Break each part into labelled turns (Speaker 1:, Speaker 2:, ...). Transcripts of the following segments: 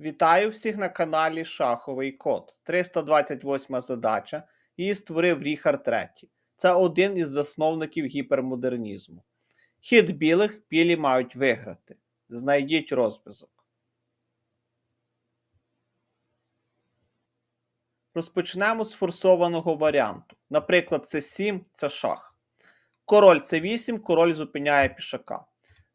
Speaker 1: Вітаю всіх на каналі Шаховий Код. 328 задача. Її створив Ріхард III. Це один із засновників гіпермодернізму. Хід білих білі мають виграти. Знайдіть розв'язок. Розпочнемо з форсованого варіанту. Наприклад, це 7 це шах. Король це 8, король зупиняє пішака.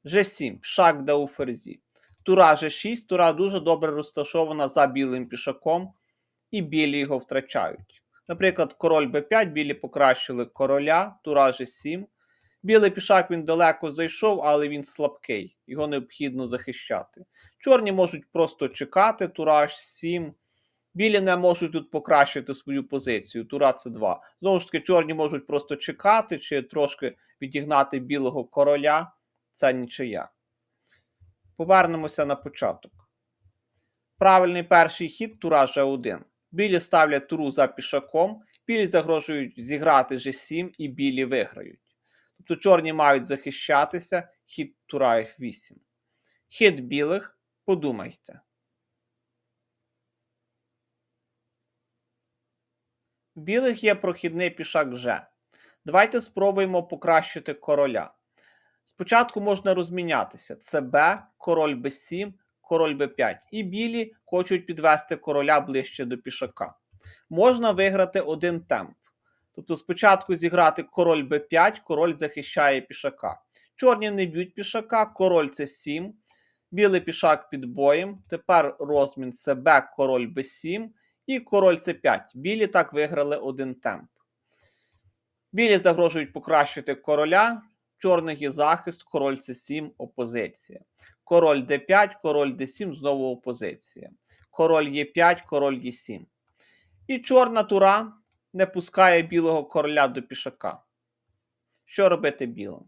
Speaker 1: G7, пішак де у ферзі. Тура G6, тура дуже добре розташована за білим пішаком, і білі його втрачають. Наприклад, король b5, білі покращили короля, тура G7. Білий пішак він далеко зайшов, але він слабкий, його необхідно захищати. Чорні можуть просто чекати, тура H7. Білі не можуть тут покращити свою позицію, тура С2. Знову ж таки, чорні можуть просто чекати чи трошки відігнати білого короля. Це нічия. Повернемося на початок. Правильний перший хід тура G1. Білі ставлять туру за пішаком, білі загрожують зіграти G7 і білі виграють. Тобто чорні мають захищатися, хід тура F8. Хід білих, подумайте. В білих є прохідний пішак G. Давайте спробуємо покращити короля. Спочатку можна розмінятися. Це Б, король Б7, король Б5. І білі хочуть підвести короля ближче до пішака. Можна виграти один темп. Тобто спочатку зіграти король Б5, король захищає пішака. Чорні не б'ють пішака, король це 7. Білий пішак під боєм. Тепер розмін це Б, король Б7 і король С5. Білі так виграли один темп. Білі загрожують покращити короля. Чорних є захист, король С7, опозиція. Король Д5, король Д7, знову опозиція. Король Е5, король Е7. І чорна тура не пускає білого короля до пішака. Що робити білим?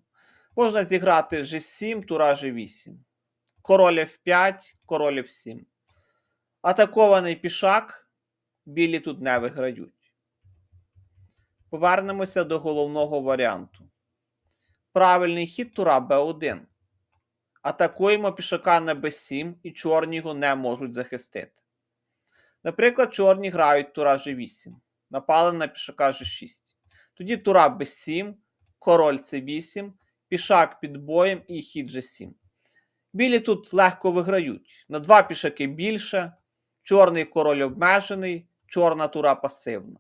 Speaker 1: Можна зіграти G7, тура G8. Король F5, король F7. Атакований пішак. Білі тут не виграють. Повернемося до головного варіанту. Правильний хід тура Б1. Атакуємо пішака на Б7 і чорні його не можуть захистити. Наприклад, чорні грають тура G8. Напали на пішака G6. Тоді тура Б7, король С8, пішак під боєм і хід G7. Білі тут легко виграють. На два пішаки більше. Чорний король обмежений, чорна тура пасивна.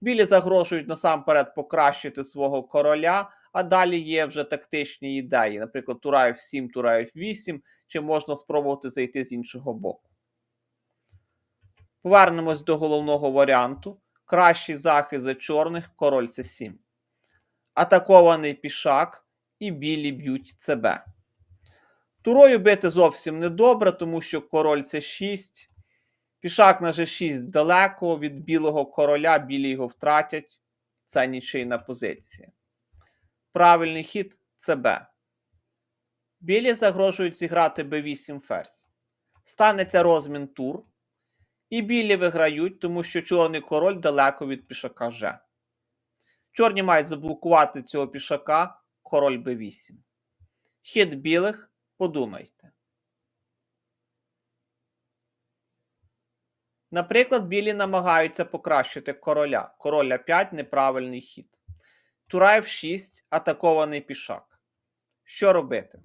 Speaker 1: Білі загрожують насамперед покращити свого короля, а далі є вже тактичні ідеї. Наприклад, тура F7, тура F8, чи можна спробувати зайти з іншого боку. Повернемось до головного варіанту. Кращий захист за чорних король С7. Атакований пішак і білі б'ють ЦБ. Турою бити зовсім не добре, тому що король С6. Пішак на G6 далеко від білого короля, білі його втратять. Це нічийна позиція. Правильний хід це Б. Білі загрожують зіграти Б8 ферзь. Станеться розмін тур. І білі виграють, тому що чорний король далеко від пішака Ж. Чорні мають заблокувати цього пішака король Б8. Хід білих подумайте. Наприклад, білі намагаються покращити короля. Король А5 неправильний хід. Тура F6 атакований пішак. Що робити?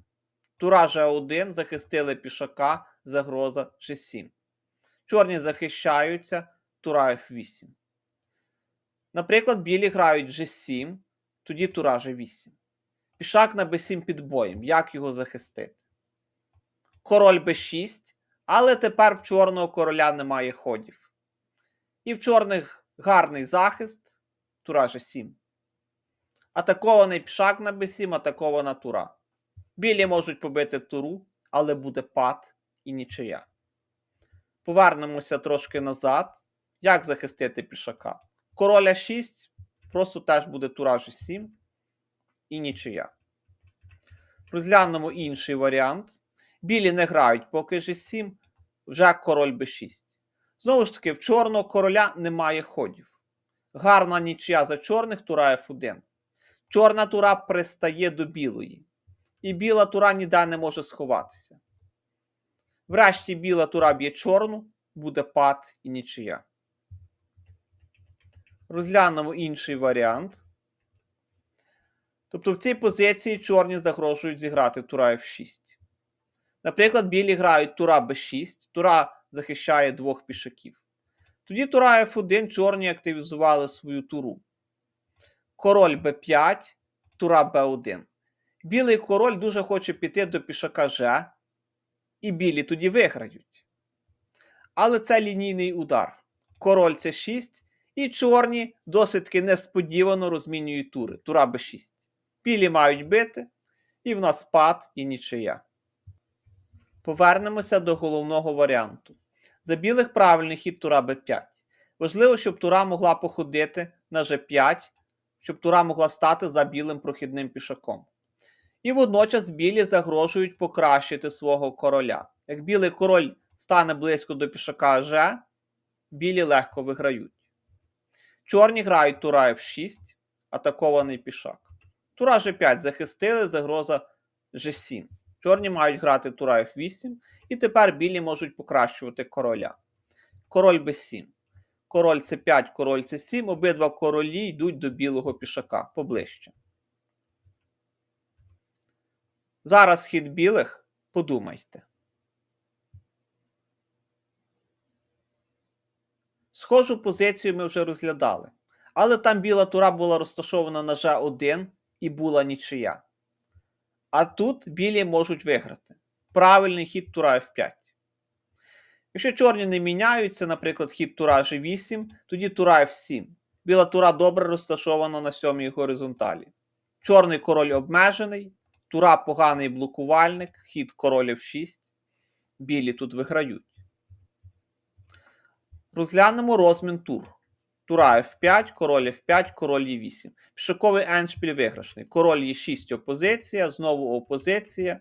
Speaker 1: Тура G1 захистили пішака, загроза G7. Чорні захищаються, тура F8. Наприклад, білі грають G7, тоді тура G8. Пішак на B7 під боєм. Як його захистити? Король B6, але тепер в чорного короля немає ходів. І в чорних гарний захист, тура G7. Атакований пішак на b7, атакована тура. Білі можуть побити туру, але буде пад і нічия. Повернемося трошки назад. Як захистити пішака? Короля 6, просто теж буде тура G7 і нічия. Розглянемо інший варіант. Білі не грають поки G7, вже король b6. Знову ж таки, в чорного короля немає ходів. Гарна нічия за чорних, тура F1. Чорна тура пристає до білої. І біла тура ніде не може сховатися. Врешті біла тура б'є чорну, буде пад і нічия. Розглянемо інший варіант. Тобто в цій позиції чорні загрожують зіграти тура F6. Наприклад, білі грають тура b6, тура захищає двох пішаків. Тоді тура F1 чорні активізували свою туру. Король b5, тура b1. Білий король дуже хоче піти до пішака G, і білі тоді виграють. Але це лінійний удар. Король це 6, і чорні досить таки несподівано розмінюють тури. Тура b6. Білі мають бити, і в нас пад і нічия. Повернемося до головного варіанту. За білих правильний хід тура b5. Важливо, щоб тура могла походити на g5, щоб тура могла стати за білим прохідним пішаком. І водночас білі загрожують покращити свого короля. Як білий король стане близько до пішака G, білі легко виграють. Чорні грають тура F6, атакований пішак. Тура G5 захистили, загроза G7. Чорні мають грати тура F8, і тепер білі можуть покращувати короля. Король b7. Король c5, король c7. Обидва королі йдуть до білого пішака поближче. Зараз хід білих. Подумайте. Схожу позицію ми вже розглядали. Але там біла тура була розташована на G1 і була нічия. А тут білі можуть виграти. Правильний хід тура F5. Якщо чорні не міняються, наприклад, хід тура G8, тоді тура F7. Біла тура добре розташована на сьомій горизонталі. Чорний король обмежений, тура поганий блокувальник, хід король F6. Білі тут виграють. Розглянемо розмін тур. Тура F5, король F5, король Е8. Пішаковий еншпіль виграшний. Король Е6 опозиція, знову опозиція.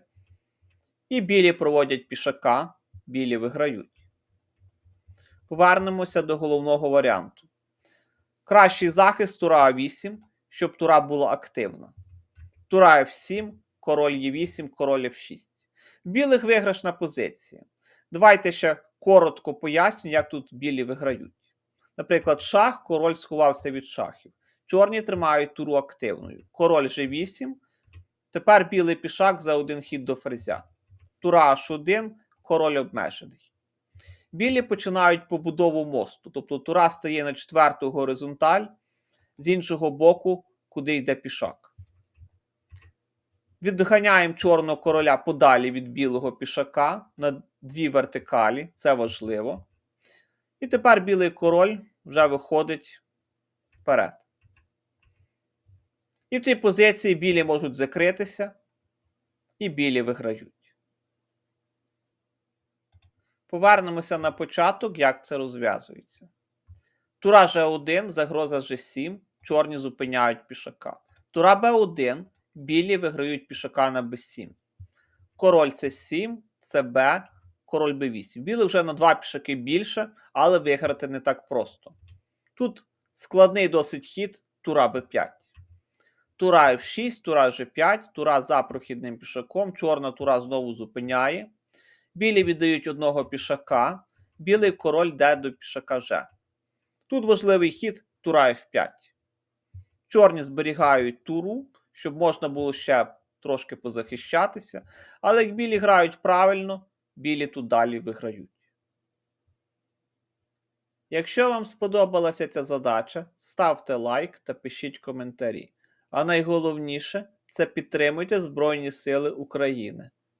Speaker 1: І білі проводять пішака, білі виграють. Повернемося до головного варіанту. Кращий захист тура А8, щоб тура була активна. Тура F7, король Е8, король F6. Білих виграшна позиція. Давайте ще коротко поясню, як тут білі виграють. Наприклад, шах, король сховався від шахів. Чорні тримають туру активною. Король G8. Тепер білий пішак за один хід до ферзя. Тура H1, король обмежений. Білі починають побудову мосту. Тобто тура стає на четверту горизонталь, з іншого боку, куди йде пішак. Відганяємо чорного короля подалі від білого пішака на дві вертикалі. Це важливо. І тепер білий король вже виходить вперед. І в цій позиції білі можуть закритися, і білі виграють. Повернемося на початок, як це розв'язується. Тура G1, загроза G7, чорні зупиняють пішака. Тура B1, білі виграють пішака на B7. Король C7, CB, король b8. Білий вже на два пішаки більше, але виграти не так просто. Тут складний досить хід тура b5. Тура f6, тура g5, тура за прохідним пішаком, чорна тура знову зупиняє. Білі віддають одного пішака, білий король йде до пішака G. Тут важливий хід тура f5. Чорні зберігають туру, щоб можна було ще трошки позахищатися. Але як білі грають правильно, білі тут далі виграють. Якщо вам сподобалася ця задача, ставте лайк та пишіть коментарі. А найголовніше це підтримуйте Збройні Сили України.